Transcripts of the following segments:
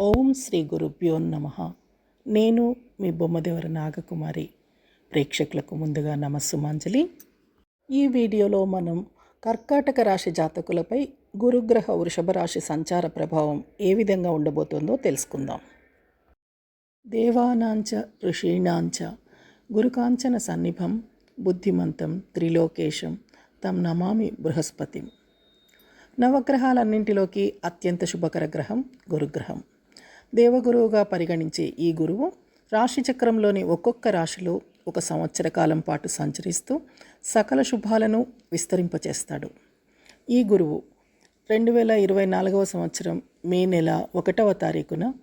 ఓం శ్రీ గురుభ్యో నమ. నేను మీ బొమ్మదేవర నాగకుమారి. ప్రేక్షకులకు ముందుగా నమస్సుమాంజలి. ఈ వీడియోలో మనం కర్కాటక రాశి జాతకులపై గురుగ్రహ వృషభ రాశి సంచార ప్రభావం ఏ విధంగా ఉండబోతుందో తెలుసుకుందాం. దేవానాంచ ఋషీణాంచ గురుకాంచన సన్నిభం బుద్ధిమంతం త్రిలోకేశం తం నమామి బృహస్పతి. నవగ్రహాలన్నింటిలోకి అత్యంత శుభకర గ్రహం గురుగ్రహం. దేవగురువుగా పరిగణించే ఈ గురువు రాశిచక్రంలోని ఒక్కొక్క రాశిలో ఒక సంవత్సర కాలం పాటు సంచరిస్తూ సకల శుభాలను విస్తరింపచేస్తాడు. ఈ గురువు రెండు వేల ఇరవై నాలుగవ సంవత్సరం మే నెల ఒకటవ తారీఖున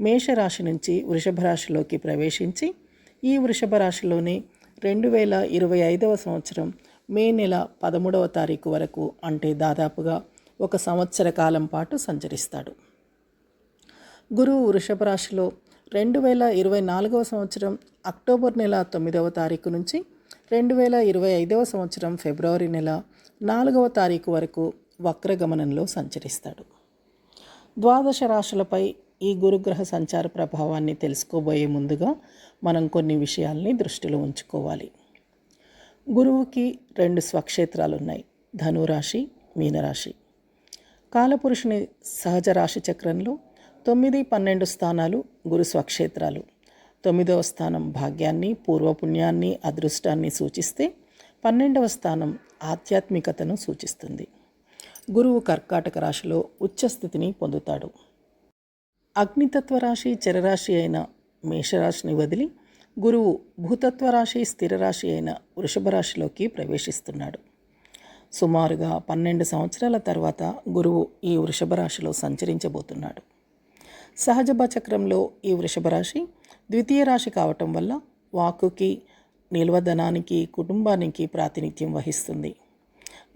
మేషరాశి నుంచి వృషభ రాశిలోకి ప్రవేశించి ఈ వృషభ రాశిలోనే రెండు వేల ఇరవై ఐదవ సంవత్సరం మే నెల పదమూడవ తారీఖు వరకు అంటే దాదాపుగా ఒక సంవత్సర కాలం పాటు సంచరిస్తాడు. గురువు వృషభ రాశిలో రెండు వేల ఇరవై నాలుగవ సంవత్సరం అక్టోబర్ నెల తొమ్మిదవ తారీఖు నుంచి రెండు వేల ఇరవై ఐదవ సంవత్సరం ఫిబ్రవరి నెల నాలుగవ తారీఖు వరకు వక్రగమనంలో సంచరిస్తాడు. ద్వాదశ రాశులపై ఈ గురుగ్రహ సంచార ప్రభావాన్ని తెలుసుకోబోయే ముందుగా మనం కొన్ని విషయాల్ని దృష్టిలో ఉంచుకోవాలి. గురువుకి రెండు స్వక్షేత్రాలు ఉన్నాయి ధనురాశి మీనరాశి. కాలపురుషుని సహజ రాశి చక్రంలో తొమ్మిది పన్నెండు స్థానాలు గురు స్వక్షేత్రాలు. తొమ్మిదవ స్థానం భాగ్యాన్ని పూర్వపుణ్యాన్ని అదృష్టాన్ని సూచిస్తే పన్నెండవ స్థానం ఆధ్యాత్మికతను సూచిస్తుంది. గురువు కర్కాటక రాశిలో ఉచ్చస్థితిని పొందుతాడు. అగ్నితత్వ రాశి చరరాశి అయిన మేషరాశిని వదిలి గురువు భూతత్వ రాశి స్థిర రాశి అయిన వృషభ రాశిలోకి ప్రవేశిస్తున్నాడు. సుమారుగా పన్నెండు సంవత్సరాల తర్వాత గురువు ఈ వృషభ రాశిలో సంచరించబోతున్నాడు. సహజభ చక్రంలో ఈ వృషభ రాశి ద్వితీయ రాశి కావటం వల్ల వాకుకి నిల్వధనానికి కుటుంబానికి ప్రాతినిధ్యం వహిస్తుంది.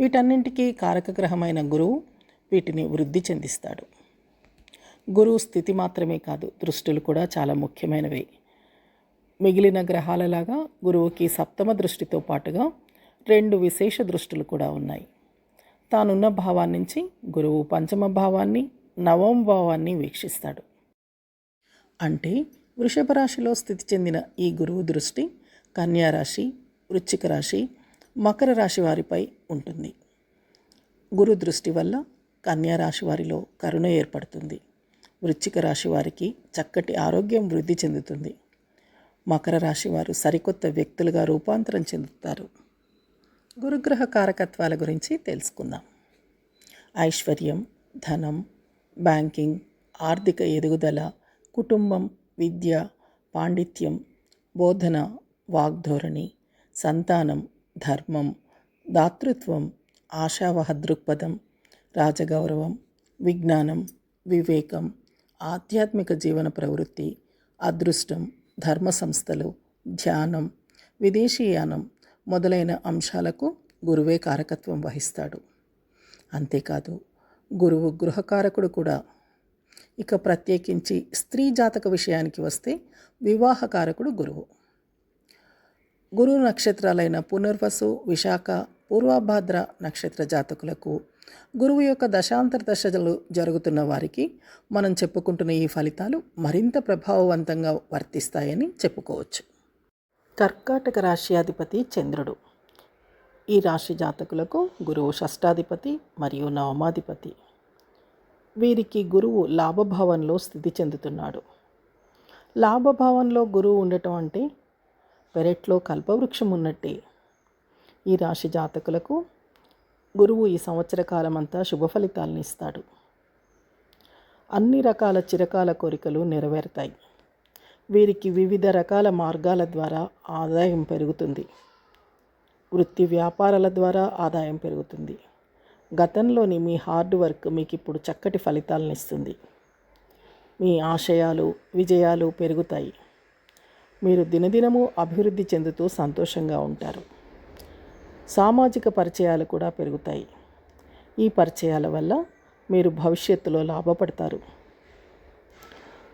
వీటన్నింటికీ కారకగ్రహమైన గురువు వీటిని వృద్ధి చెందిస్తాడు. గురువు స్థితి మాత్రమే కాదు దృష్టులు కూడా చాలా ముఖ్యమైనవి. మిగిలిన గ్రహాలలాగా గురువుకి సప్తమ దృష్టితో పాటుగా రెండు విశేష దృష్టులు కూడా ఉన్నాయి. తానున్న భావాన్నించి గురువు పంచమ భావాన్ని నవమ భావాన్ని వీక్షిస్తాడు. అంటే వృషభ రాశిలో స్థితి చెందిన ఈ గురువు దృష్టి కన్యారాశి వృశ్చిక రాశి మకర రాశి వారిపై ఉంటుంది. గురు దృష్టి వల్ల కన్యారాశి వారిలో కరుణ ఏర్పడుతుంది. వృశ్చిక రాశి వారికి చక్కటి ఆరోగ్యం వృద్ధి చెందుతుంది. మకర రాశి వారు సరికొత్త వ్యక్తులుగా రూపాంతరం చెందుతారు. గురుగ్రహ కారకత్వాల గురించి తెలుసుకుందాం. ఐశ్వర్యం ధనం బ్యాంకింగ్ ఆర్థిక ఎదుగుదల కుటుంబం విద్య పాండిత్యం బోధన వాగ్ధోరణి సంతానం ధర్మం దాతృత్వం ఆశావహ దృక్పథం రాజగౌరవం విజ్ఞానం వివేకం ఆధ్యాత్మిక జీవన ప్రవృత్తి అదృష్టం ధర్మ సంస్థలు ధ్యానం విదేశీయానం మొదలైన అంశాలకు గురువే కారకత్వం వహిస్తాడు. అంతేకాదు గురువు గృహకారకుడు కూడా ఇక ప్రత్యేకించి స్త్రీ జాతక విషయానికి వస్తే వివాహకారకుడు గురువు. గురువు నక్షత్రాలైన పునర్వసు విశాఖ పూర్వభాద్ర నక్షత్ర జాతకులకు గురువు యొక్క దశాంతర దశలు జరుగుతున్న వారికి మనం చెప్పుకుంటున్న ఈ ఫలితాలు మరింత ప్రభావవంతంగా వర్తిస్తాయని చెప్పుకోవచ్చు. కర్కాటక రాశ్యాధిపతి చంద్రుడు. ఈ రాశి జాతకులకు గురువు షష్టాధిపతి మరియు నవమాధిపతి. వీరికి గురువు లాభభావంలో స్థితి చెందుతున్నాడు. లాభభావంలో గురువు ఉండటం అంటే పెరట్లో కల్పవృక్షం ఉన్నట్టే. ఈ రాశి జాతకులకు గురువు ఈ సంవత్సర కాలం అంతా శుభ ఫలితాలను ఇస్తాడు. అన్ని రకాల చిరకాల కోరికలు నెరవేరుతాయి. వీరికి వివిధ రకాల మార్గాల ద్వారా ఆదాయం పెరుగుతుంది. వృత్తి వ్యాపారాల ద్వారా ఆదాయం పెరుగుతుంది. గతంలోని మీ హార్డ్ వర్క్ మీకు ఇప్పుడు చక్కటి ఫలితాలను ఇస్తుంది మీ ఆశయాలు విజయాలు పెరుగుతాయి. మీరు దినదినము అభివృద్ధి చెందుతూ సంతోషంగా ఉంటారు. సామాజిక పరిచయాలు కూడా పెరుగుతాయి. ఈ పరిచయాల వల్ల మీరు భవిష్యత్తులో లాభపడతారు.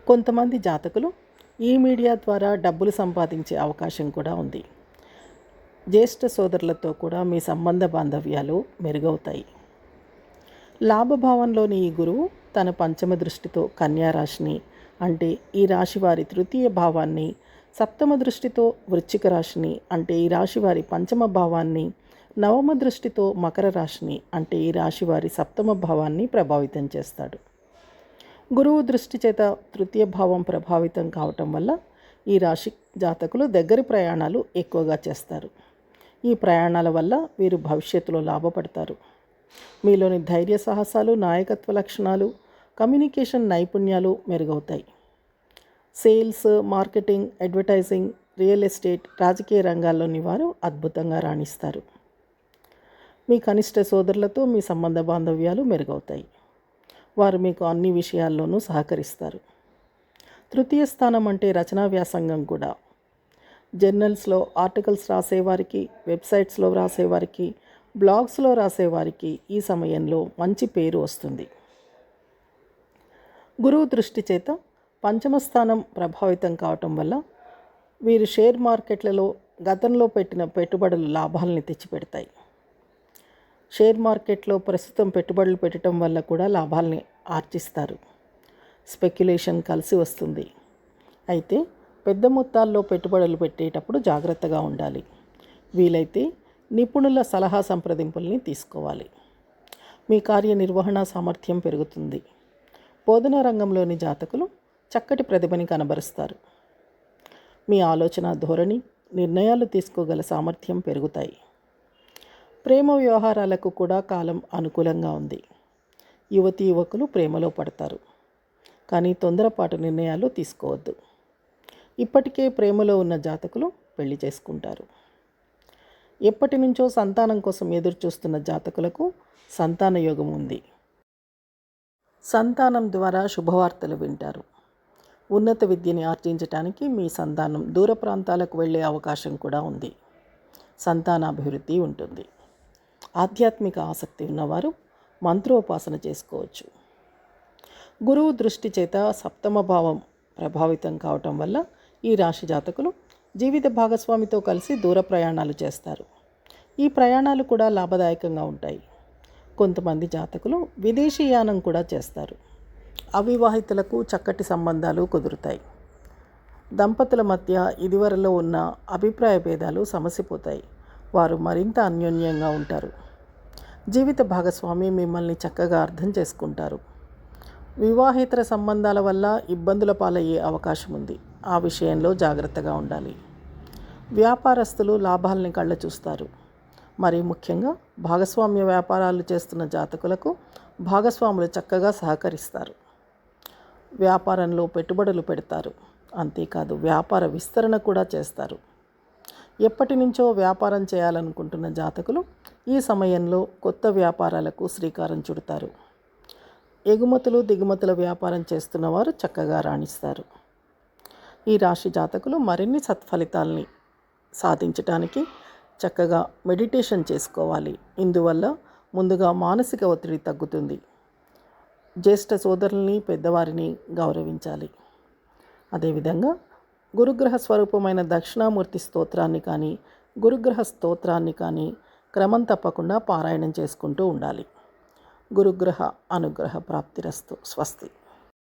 కొంతమంది జాతకులు ఈ మీడియా ద్వారా డబ్బులు సంపాదించే అవకాశం కూడా ఉంది. జ్యేష్ఠ సోదరులతో కూడా మీ సంబంధ బాంధవ్యాలు మెరుగవుతాయి. లాభభావంలోని ఈ గురువు తన పంచమ దృష్టితో కన్యా రాశిని అంటే ఈ రాశి వారి తృతీయ భావాన్ని సప్తమ దృష్టితో వృశ్చిక రాశిని అంటే ఈ రాశి వారి పంచమ భావాన్ని నవమ దృష్టితో మకర రాశిని అంటే ఈ రాశి వారి సప్తమ భావాన్ని ప్రభావితం చేస్తాడు. గురువు దృష్టి చేత తృతీయ భావం ప్రభావితం కావటం వల్ల ఈ రాశి జాతకులు దగ్గర ప్రయాణాలు ఎక్కువగా చేస్తారు. ఈ ప్రయాణాల వల్ల వీరు భవిష్యత్తులో లాభపడతారు. మీలోని ధైర్య సాహసాలు నాయకత్వ లక్షణాలు కమ్యూనికేషన్ నైపుణ్యాలు మెరుగవుతాయి. Sales marketing advertising real estate రాజకీయ రంగాల్లోని వారు అద్భుతంగా రాణిస్తారు. మీ కనిష్ట సోదరులతో మీ సంబంధ బాంధవ్యాలు మెరుగవుతాయి. వారు మీకు అన్ని విషయాల్లోనూ సహకరిస్తారు. తృతీయ స్థానం అంటే రచనా వ్యాసంగం కూడా. జర్నల్స్లో ఆర్టికల్స్ రాసేవారికి వెబ్సైట్స్లో వ్రాసేవారికి బ్లాగ్స్లో రాసేవారికి ఈ సమయంలో మంచి పేరు వస్తుంది. గురువు దృష్టి చేత పంచమ స్థానం ప్రభావితం కావటం వల్ల వీరు షేర్ మార్కెట్లలో గతంలో పెట్టిన పెట్టుబడులు లాభాలని తెచ్చిపెడతాయి. షేర్ మార్కెట్లో ప్రస్తుతం పెట్టుబడులు పెట్టడం వల్ల కూడా లాభాలని ఆర్జిస్తారు. స్పెక్యులేషన్ కలిసి వస్తుంది. అయితే పెద్ద మొత్తాల్లో పెట్టుబడులు పెట్టేటప్పుడు జాగ్రత్తగా ఉండాలి. వీలైతే నిపుణుల సలహా సంప్రదింపుల్ని తీసుకోవాలి. మీ కార్యనిర్వహణ సామర్థ్యం పెరుగుతుంది. బోధనా రంగంలోని జాతకులు చక్కటి ప్రతిభని కనబరుస్తారు. మీ ఆలోచన ధోరణి నిర్ణయాలు తీసుకోగల సామర్థ్యం పెరుగుతాయి. ప్రేమ వ్యవహారాలకు కూడా కాలం అనుకూలంగా ఉంది. యువతి యువకులు ప్రేమలో పడతారు. కానీ తొందరపాటు నిర్ణయాలు తీసుకోవద్దు. ఇప్పటికే ప్రేమలో ఉన్న జాతకులు పెళ్ళి చేసుకుంటారు. ఎప్పటి నుంచో సంతానం కోసం ఎదురుచూస్తున్న జాతకులకు సంతాన యోగం ఉంది. సంతానం ద్వారా శుభవార్తలు వింటారు. ఉన్నత విద్యని ఆర్జించటానికి మీ సంతానం దూర ప్రాంతాలకు వెళ్ళే అవకాశం కూడా ఉంది. సంతానాభివృద్ధి ఉంటుంది. ఆధ్యాత్మిక ఆసక్తి ఉన్నవారు మంత్రోపాసన చేసుకోవచ్చు. గురువు దృష్టి చేత సప్తమ భావం ప్రభావితం కావటం వల్ల ఈ రాశి జాతకులు జీవిత భాగస్వామితో కలిసి దూర ప్రయాణాలు చేస్తారు. ఈ ప్రయాణాలు కూడా లాభదాయకంగా ఉంటాయి. కొంతమంది జాతకులు విదేశీయానం కూడా చేస్తారు. అవివాహితులకు చక్కటి సంబంధాలు కుదురుతాయి. దంపతుల మధ్య ఇదివరలో ఉన్న అభిప్రాయ భేదాలు సమసిపోతాయి. వారు మరింత అన్యోన్యంగా ఉంటారు. జీవిత భాగస్వామి మిమ్మల్ని చక్కగా అర్థం చేసుకుంటారు. వివాహేతర సంబంధాల వల్ల ఇబ్బందుల పాలయ్యే అవకాశం ఉంది ఆ విషయంలో జాగ్రత్తగా ఉండాలి. వ్యాపారస్తులు లాభాలని కళ్ళ చూస్తారు. మరి ముఖ్యంగా భాగస్వామ్య వ్యాపారాలు చేస్తున్న జాతకులకు భాగస్వాములు చక్కగా సహకరిస్తారు. వ్యాపారంలో పెట్టుబడులు పెడతారు. అంతేకాదు వ్యాపార విస్తరణ కూడా చేస్తారు. ఎప్పటి నుంచో వ్యాపారం చేయాలనుకుంటున్న జాతకులు ఈ సమయంలో కొత్త వ్యాపారాలకు శ్రీకారం చుడతారు. ఎగుమతులు దిగుమతుల వ్యాపారం చేస్తున్న వారు చక్కగా రాణిస్తారు. ఈ రాశి జాతకులు మరిన్ని సత్ఫలితాల్ని సాధించడానికి చక్కగా మెడిటేషన్ చేసుకోవాలి. ఇందువల్ల ముందుగా మానసిక ఒత్తిడి తగ్గుతుంది. జ్యేష్ఠ సోదరుల్ని పెద్దవారిని గౌరవించాలి. అదేవిధంగా గురుగ్రహ స్వరూపమైన దక్షిణామూర్తి స్తోత్రాన్ని కానీ గురుగ్రహ స్తోత్రాన్ని కానీ క్రమం తప్పకుండా పారాయణం చేసుకుంటూ ఉండాలి. గురుగ్రహ అనుగ్రహ ప్రాప్తిరస్తు. స్వస్తి.